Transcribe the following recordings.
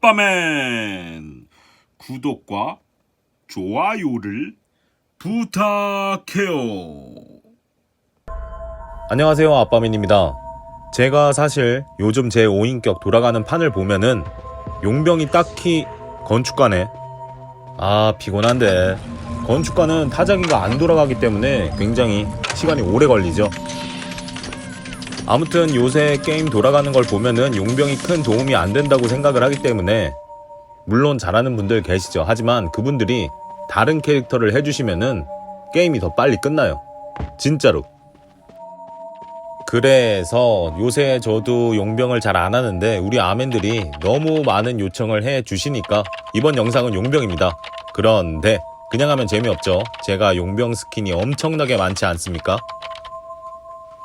아빠맨. 구독과 좋아요를 부탁해요. 안녕하세요 아빠민입니다. 제가 사실 요즘 제 5인격 돌아가는 판을 보면은 용병이 딱히 건축가네 아 피곤한데. 건축가는 타자기가 안 돌아가기 때문에 굉장히 시간이 오래 걸리죠 아무튼 요새 게임 돌아가는 걸 보면은 용병이 큰 도움이 안 된다고 생각을 하기 때문에 물론 잘하는 분들 계시죠 하지만 그분들이 다른 캐릭터를 해주시면은 게임이 더 빨리 끝나요 진짜로 그래서 요새 저도 용병을 잘 안 하는데 우리 아멘들이 너무 많은 요청을 해 주시니까 이번 영상은 용병입니다. 그런데 그냥 하면 재미없죠. 제가 용병 스킨이 엄청나게 많지 않습니까?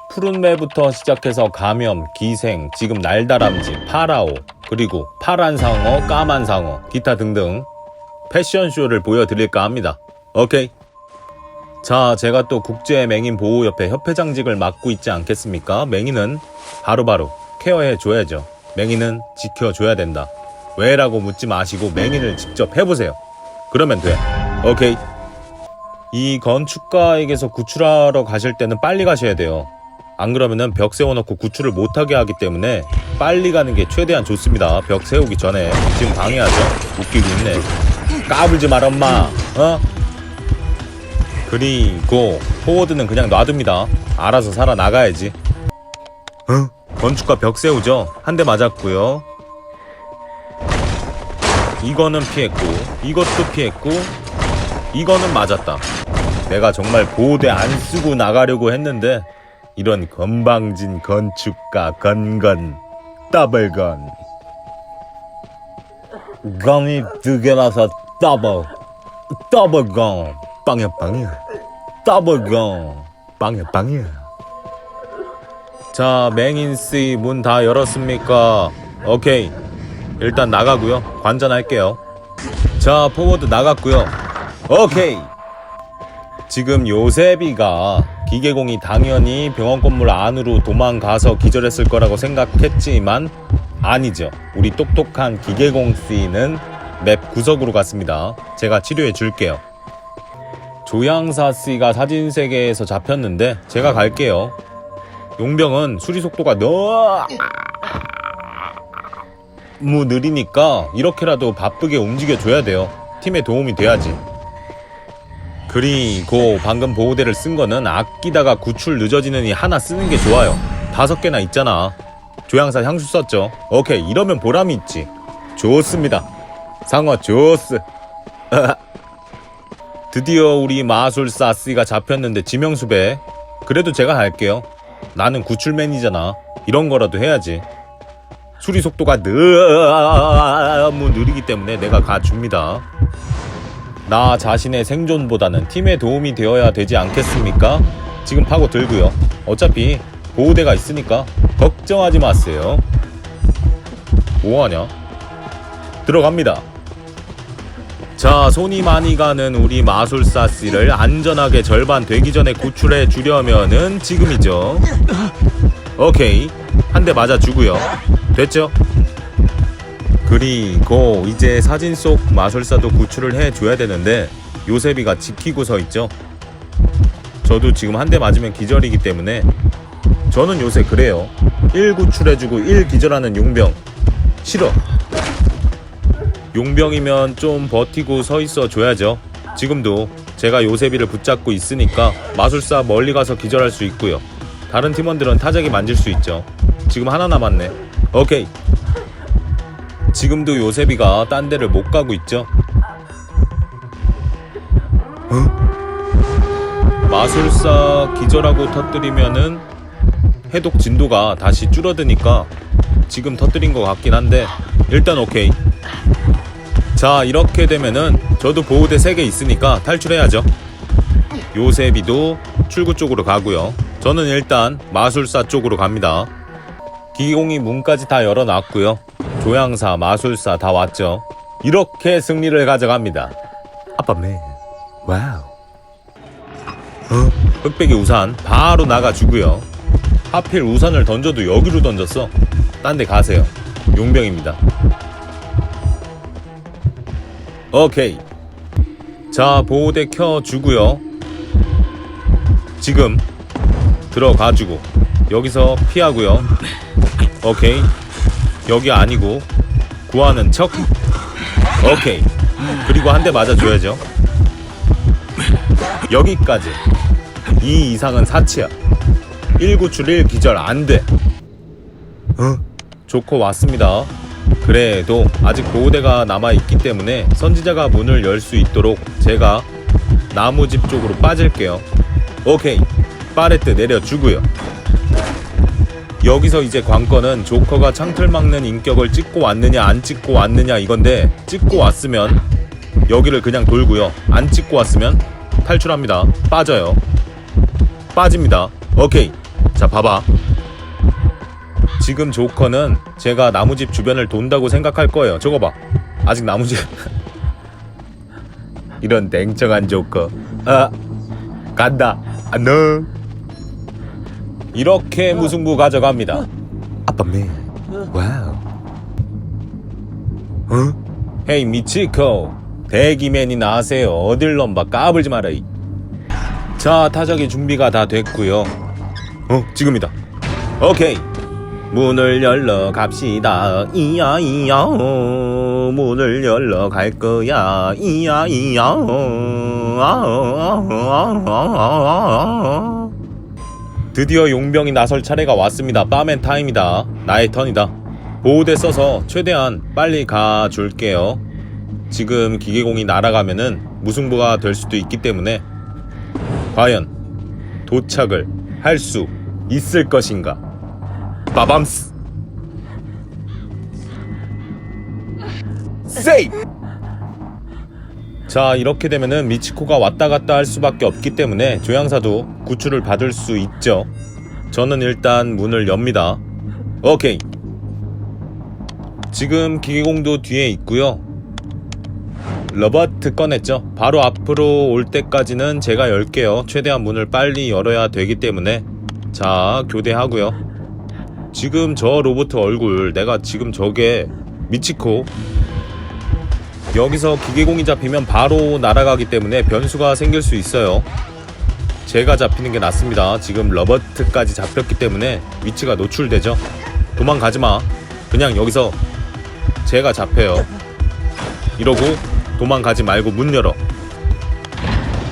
푸른 매부터 시작해서 감염, 기생, 지금 날다람쥐, 파라오, 그리고 파란 상어, 까만 상어, 기타 등등 패션쇼를 보여드릴까 합니다. 오케이. 자, 제가 또 국제 맹인 보호협회 협회장직을 맡고 있지 않겠습니까? 맹인은 바로바로 케어해 줘야죠. 맹인은 지켜줘야 된다. 왜 라고 묻지 마시고 맹인을 직접 해보세요. 그러면 돼. 오케이. 이 건축가에게서 구출하러 가실 때는 빨리 가셔야 돼요. 안 그러면은 벽 세워놓고 구출을 못하게 하기 때문에 빨리 가는 게 최대한 좋습니다. 벽 세우기 전에 지금 방해하죠. 웃기고 있네. 까불지 말 엄마. 어? 그리고 포워드는 그냥 놔둡니다. 알아서 살아 나가야지. 어? 건축가 벽 세우죠? 한 대 맞았고요. 이거는 피했고, 이것도 피했고, 이거는 맞았다. 내가 정말 보호대 안 쓰고 나가려고 했는데 이런 건방진 건축가 건건 더블건. 건이 두 개라서 더블 더블건. 빵야 빵야. 더블건. 빵야 빵야. 자 맹인씨 문 다 열었습니까? 오케이. 일단 나가고요. 관전할게요. 자 포워드 나갔고요. 오케이. 지금 요세비가 기계공이 당연히 병원 건물 안으로 도망가서 기절했을 거라고 생각했지만 아니죠. 우리 똑똑한 기계공 씨는 맵 구석으로 갔습니다. 제가 치료해 줄게요. 조향사 씨가 사진 세계에서 잡혔는데 제가 갈게요. 용병은 수리 속도가 너무 느리니까 이렇게라도 바쁘게 움직여 줘야 돼요. 팀에 도움이 돼야지. 그리고 방금 보호대를 쓴 거는 아끼다가 구출 늦어지느니 하나 쓰는 게 좋아요. 다섯 개나 있잖아. 조향사 향수 썼죠. 오케이, 이러면 보람이 있지. 좋습니다. 상어 좋스. 드디어 우리 마술사 씨가 잡혔는데 지명수배. 그래도 제가 할게요. 나는 구출맨이잖아. 이런 거라도 해야지. 수리 속도가 너무 느리기 때문에 내가 가줍니다. 나 자신의 생존보다는 팀에 도움이 되어야 되지 않겠습니까? 지금 파고 들고요. 어차피 보호대가 있으니까 걱정하지 마세요. 뭐하냐? 들어갑니다. 자, 손이 많이 가는 우리 마술사 씨를 안전하게 절반 되기 전에 구출해 주려면은 지금이죠. 오케이. 한 대 맞아 주고요. 됐죠? 그리고 이제 사진 속 마술사도 구출을 해줘야 되는데 요셉이가 지키고 서 있죠. 저도 지금 한 대 맞으면 기절이기 때문에 저는 요새 그래요. 1 구출해주고 1 기절하는 용병 싫어. 용병이면 좀 버티고 서 있어 줘야죠. 지금도 제가 요셉이를 붙잡고 있으니까 마술사 멀리 가서 기절할 수 있고요. 다른 팀원들은 타작이 만질 수 있죠. 지금 하나 남았네. 오케이. 지금도 요셉이가 딴 데를 못 가고 있죠. 마술사 기절하고 터뜨리면은 해독 진도가 다시 줄어드니까 지금 터뜨린 것 같긴 한데 일단 오케이. 자 이렇게 되면은 저도 보호대 3개 있으니까 탈출해야죠. 요셉이도 출구 쪽으로 가고요. 저는 일단 마술사 쪽으로 갑니다. 기공이 문까지 다 열어놨고요. 조향사, 마술사 다 왔죠. 이렇게 승리를 가져갑니다. 아빠맨, 와우. 어? 흑백이 우산 바로 나가주고요. 하필 우산을 던져도 여기로 던졌어. 딴 데 가세요. 용병입니다. 오케이. 자, 보호대 켜주고요. 지금 들어가주고 여기서 피하고요. 오케이. 여기 아니고 구하는 척. 오케이. 그리고 한 대 맞아줘야죠. 여기까지. 이 이상은 사치야. 1구출 1 기절 안 돼. 어? 조커 왔습니다. 그래도 아직 보호대가 남아 있기 때문에 선지자가 문을 열 수 있도록 제가 나무집 쪽으로 빠질게요. 오케이. 파레트 내려주고요. 여기서 이제 관건은 조커가 창틀 막는 인격을 찍고 왔느냐 안 찍고 왔느냐 이건데 찍고 왔으면 여기를 그냥 돌고요. 안 찍고 왔으면 탈출합니다. 빠져요. 빠집니다. 오케이. 자, 봐봐. 지금 조커는 제가 나무집 주변을 돈다고 생각할 거예요. 저거 봐. 아직 나무집. 이런 냉정한 조커. 아, 간다. 안녕. 이렇게 무승부 가져갑니다. 아빠맨. 와우. 어? 헤이 미치코. 대기맨이 나세요. 어딜 넘봐 까불지 마라. 이. 자, 타작의 준비가 다 됐고요. 어, 지금이다. 오케이. 문을 열러 갑시다. 이야 이야. 어, 문을 열러 갈 거야. 이야 이야. 어, 아, 아, 아, 아, 아, 아. 드디어 용병이 나설 차례가 왔습니다. 빠맨 타임이다. 나의 턴이다. 보호대 써서 최대한 빨리 가줄게요. 지금 기계공이 날아가면은 무승부가 될 수도 있기 때문에 과연 도착을 할 수 있을 것인가? 빠밤스 세이브 자 이렇게 되면은 미치코가 왔다 갔다 할 수밖에 없기 때문에 조향사도 구출을 받을 수 있죠. 저는 일단 문을 엽니다. 오케이. 지금 기계공도 뒤에 있고요. 러버트 꺼냈죠. 바로 앞으로 올 때까지는 제가 열게요. 최대한 문을 빨리 열어야 되기 때문에. 자 교대하고요. 지금 저 로봇 얼굴 내가 지금 저게 미치코 여기서 기계공이 잡히면 바로 날아가기 때문에 변수가 생길 수 있어요. 제가 잡히는 게 낫습니다. 지금 러버트까지 잡혔기 때문에 위치가 노출되죠. 도망가지 마. 그냥 여기서 제가 잡혀요. 이러고 도망가지 말고 문 열어.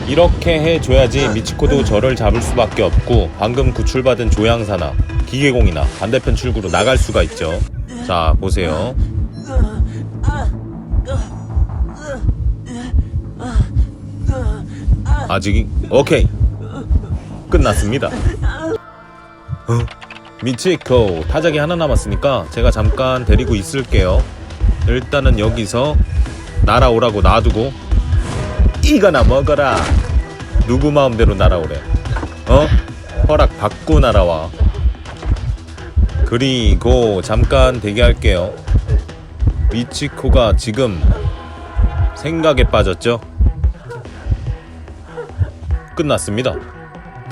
이렇게 해줘야지 미치코도 저를 잡을 수밖에 없고 방금 구출받은 조향사나 기계공이나 반대편 출구로 나갈 수가 있죠. 자 보세요 아직 오케이. 끝났습니다. 어? 미치코 타작이 하나 남았으니까 제가 잠깐 데리고 있을게요. 일단은 여기서 날아오라고 놔두고 이거나 먹어라. 누구 마음대로 날아오래? 어? 허락 받고 날아와. 그리고 잠깐 대기할게요. 미치코가 지금 생각에 빠졌죠 끝났습니다.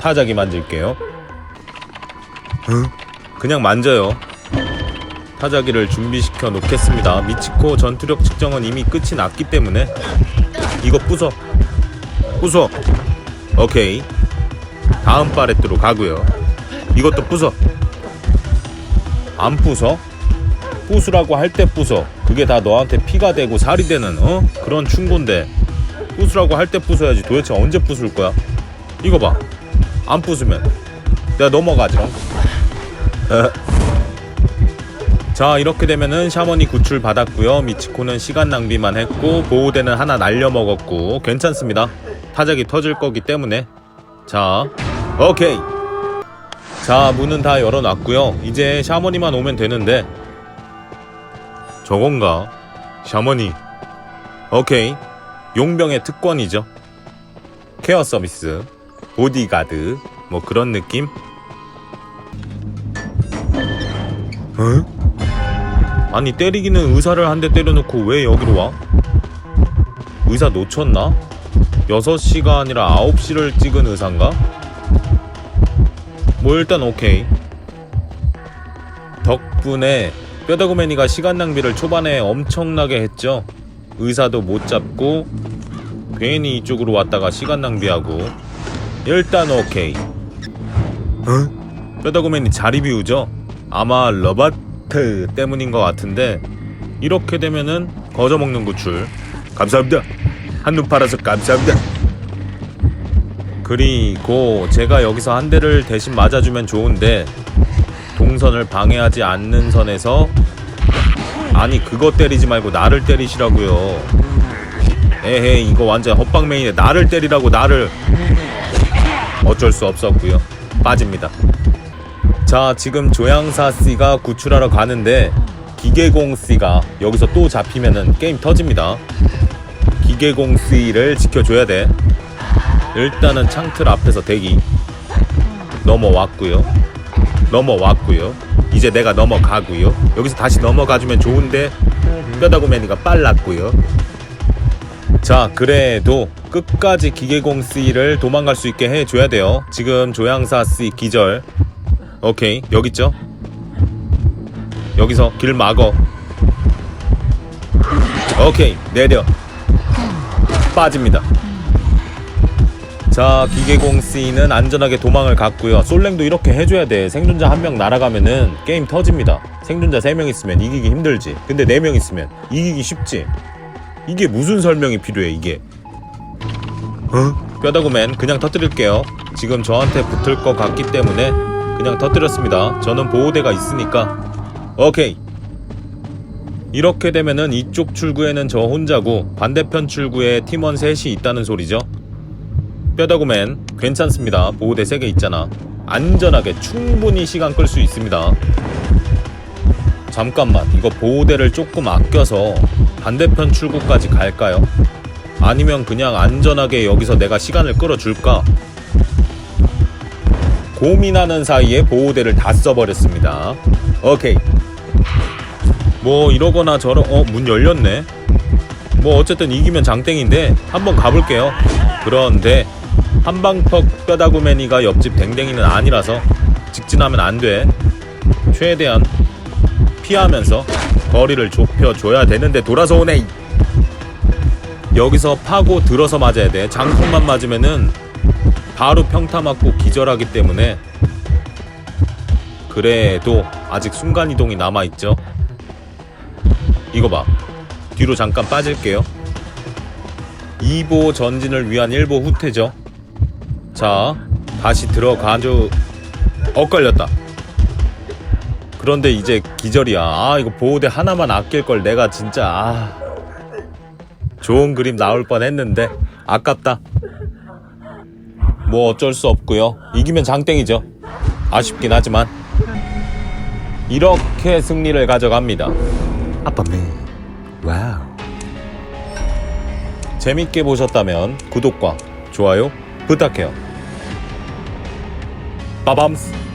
타자기 만질게요. 어? 그냥 만져요. 타자기를 준비시켜 놓겠습니다. 미치코 전투력 측정은 이미 끝이 났기 때문에. 이거 부숴. 부숴. 오케이. 다음 바레트로 가고요. 이것도 부숴. 안 부숴? 부수라고 할 때 부숴. 그게 다 너한테 피가 되고 살이 되는 어? 그런 충고인데. 부수라고 할 때 부숴야지 도대체 언제 부술 거야? 이거 봐. 안 부수면. 내가 넘어가지롱. 자 이렇게 되면은 샤머니 구출 받았고요. 미치코는 시간 낭비만 했고 보호대는 하나 날려 먹었고 괜찮습니다. 타작이 터질 거기 때문에. 자 오케이. 자 문은 다 열어놨고요. 이제 샤머니만 오면 되는데. 저건가? 샤머니. 오케이. 용병의 특권이죠. 케어 서비스 보디가드 뭐 그런 느낌 어? 아니 때리기는 의사를 한 대 때려놓고 왜 여기로 와? 의사 놓쳤나? 6시가 아니라 9시를 찍은 의사인가? 뭐 일단 오케이 덕 덕분에 뼈다구맨이가 시간 낭비를 초반에 엄청나게 했죠. 의사도 못 잡고 괜히 이쪽으로 왔다가 시간 낭비하고 일단 오케이. 어? 뼈다구맨이 자리 비우죠? 아마 러바트 때문인 것 같은데 이렇게 되면은 거저 먹는 구출 감사합니다 한눈 팔아서 감사합니다 그리고 제가 여기서 한 대를 대신 맞아주면 좋은데 동선을 방해하지 않는 선에서 아니 그거 때리지 말고 나를 때리시라고요 에헤 이거 완전 헛방맹이네 나를 때리라고 나를 어쩔 수 없었고요. 빠집니다. 자 지금 조향사 C가 구출하러 가는데 기계공 C가 여기서 또 잡히면은 게임 터집니다. 기계공 C를 지켜줘야 돼. 일단은 창틀 앞에서 대기. 넘어왔고요. 넘어왔고요. 이제 내가 넘어가고요. 여기서 다시 넘어가주면 좋은데 뼈다구맨이가 빨랐고요 자 그래도 끝까지 기계공 C를 도망갈 수 있게 해줘야 돼요. 지금 조향사 C 기절. 오케이 여기 있죠? 여기서 길 막어. 오케이 내려. 빠집니다. 자 기계공 C는 안전하게 도망을 갔고요. 솔랭도 이렇게 해줘야 돼. 생존자 한 명 날아가면은 게임 터집니다. 생존자 3명 있으면 이기기 힘들지. 근데 4명 있으면 이기기 쉽지 이게 무슨 설명이 필요해 이게? 어? 뼈다구맨 그냥 터뜨릴게요. 지금 저한테 붙을 것 같기 때문에 그냥 터뜨렸습니다. 저는 보호대가 있으니까. 오케이. 이렇게 되면은 이쪽 출구에는 저 혼자고 반대편 출구에 팀원 셋이 있다는 소리죠? 뼈다구맨 괜찮습니다. 보호대 3개 있잖아. 안전하게 충분히 시간 끌 수 있습니다 잠깐만 이거 보호대를 조금 아껴서 반대편 출구까지 갈까요? 아니면 그냥 안전하게 여기서 내가 시간을 끌어줄까? 고민하는 사이에 보호대를 다 써버렸습니다. 오케이. 뭐 이러거나 저러 어 문 열렸네. 뭐 어쨌든 이기면 장땡인데 한번 가볼게요. 그런데 한방퍽 뼈다구맨이가 옆집 댕댕이는 아니라서 직진하면 안 돼. 최대한 피하면서 거리를 좁혀줘야 되는데 돌아서 오네. 여기서 파고 들어서 맞아야 돼. 장풍만 맞으면은 바로 평타 맞고 기절하기 때문에 그래도 아직 순간이동이 남아있죠. 이거 봐. 뒤로 잠깐 빠질게요. 2보 전진을 위한 1보 후퇴죠. 자 다시 들어가죠. 엇갈렸다 그런데 이제 기절이야. 아 이거 보호대 하나만 아낄 걸 내가 진짜 아. 좋은 그림 나올 뻔 했는데 아깝다. 뭐 어쩔 수 없고요. 이기면 장땡이죠. 아쉽긴 하지만 이렇게 승리를 가져갑니다. 아빠맨 와우. 재밌게 보셨다면 구독과 좋아요 부탁해요. 빠밤스